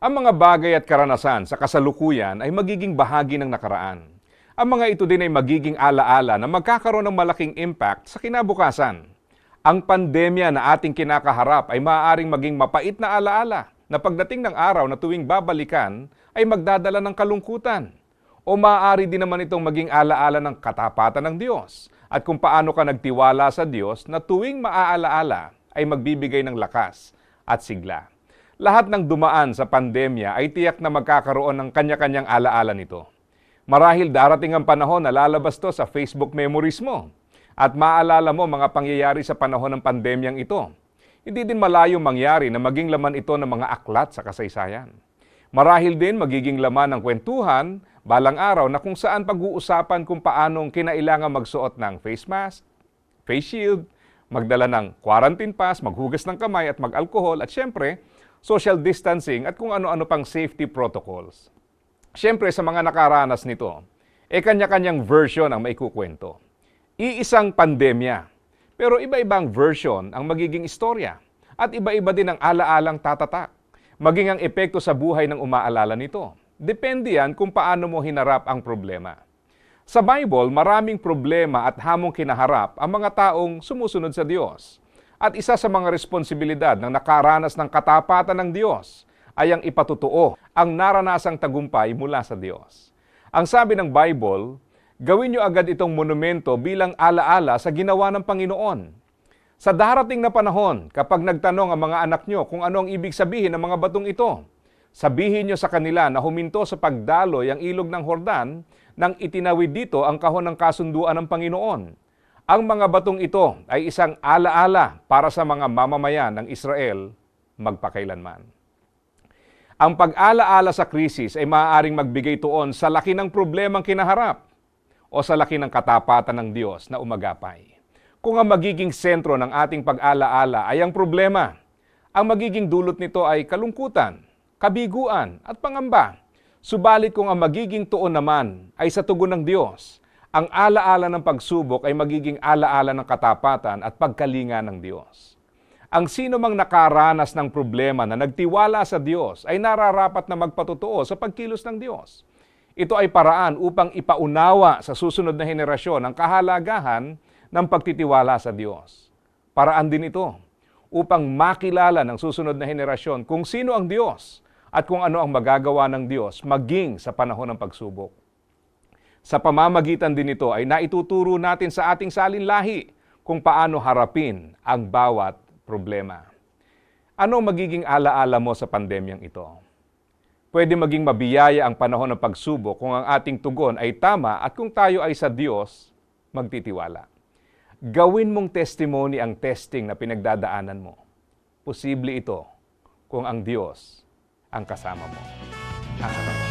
Ang mga bagay at karanasan sa kasalukuyan ay magiging bahagi ng nakaraan. Ang mga ito din ay magiging alaala na magkakaroon ng malaking impact sa kinabukasan. Ang pandemya na ating kinakaharap ay maaaring maging mapait na alaala na pagdating ng araw na tuwing babalikan ay magdadala ng kalungkutan. O maaari din naman itong maging alaala ng katapatan ng Diyos at kung paano ka nagtiwala sa Diyos na tuwing maaalaala ay magbibigay ng lakas at sigla. Lahat ng dumaan sa pandemya ay tiyak na magkakaroon ng kanya-kanyang alaala nito. Marahil darating ang panahon na lalabas to sa Facebook memories mo at maalala mo mga pangyayari sa panahon ng pandemyang ito. Hindi din malayo mangyari na maging laman ito ng mga aklat sa kasaysayan. Marahil din magiging laman ng kwentuhan balang araw na kung saan pag-uusapan kung paanong kinailangan magsuot ng face mask, face shield, magdala ng quarantine pass, maghugas ng kamay at mag-alkohol at syempre, social distancing at kung ano-ano pang safety protocols. Syempre sa mga nakaranas nito, e kanya-kanyang version ang maikukwento. Iisang pandemya, pero iba-ibang version ang magiging istorya at iba-iba din ang alaalang tatatak, maging ang epekto sa buhay ng umaalala nito. Depende yan kung paano mo hinarap ang problema. Sa Bible, maraming problema at hamong kinaharap ang mga taong sumusunod sa Diyos. At isa sa mga responsibilidad ng nakaranas ng katapatan ng Diyos ay ang ipatutuo ang naranasang tagumpay mula sa Diyos. Ang sabi ng Bible, gawin niyo agad itong monumento bilang alaala sa ginawa ng Panginoon. Sa darating na panahon, kapag nagtanong ang mga anak nyo kung ano ang ibig sabihin ng mga batong ito, sabihin nyo sa kanila na huminto sa pagdaloy ang ilog ng Hordan nang itinawid dito ang kahon ng kasunduan ng Panginoon. Ang mga batong ito ay isang alaala para sa mga mamamayan ng Israel magpakailanman. Ang pag-alaala sa krisis ay maaaring magbigay tuon sa laki ng problemang kinaharap o sa laki ng katapatan ng Diyos na umagapay. Kung ang magiging sentro ng ating pag-alaala ay ang problema, ang magiging dulot nito ay kalungkutan, kabiguan at pangamba. Subalit kung ang magiging tuon naman ay sa tugon ng Diyos, ang alaala ng pagsubok ay magiging alaala ng katapatan at pagkalinga ng Diyos. Ang sino mang nakaranas ng problema na nagtiwala sa Diyos ay nararapat na magpatotoo sa pagkilos ng Diyos. Ito ay paraan upang ipaunawa sa susunod na henerasyon ang kahalagahan ng pagtitiwala sa Diyos. Paraan din ito upang makilala ng susunod na henerasyon kung sino ang Diyos at kung ano ang magagawa ng Diyos maging sa panahon ng pagsubok. Sa pamamagitan din ito ay naituturo natin sa ating salinlahi kung paano harapin ang bawat problema. Ano magiging alaala mo sa pandemyang ito? Pwede maging mabiyaya ang panahon ng pagsubok kung ang ating tugon ay tama at kung tayo ay sa Diyos magtitiwala. Gawin mong testimony ang testing na pinagdadaanan mo. Posible ito kung ang Diyos ang kasama mo. Ang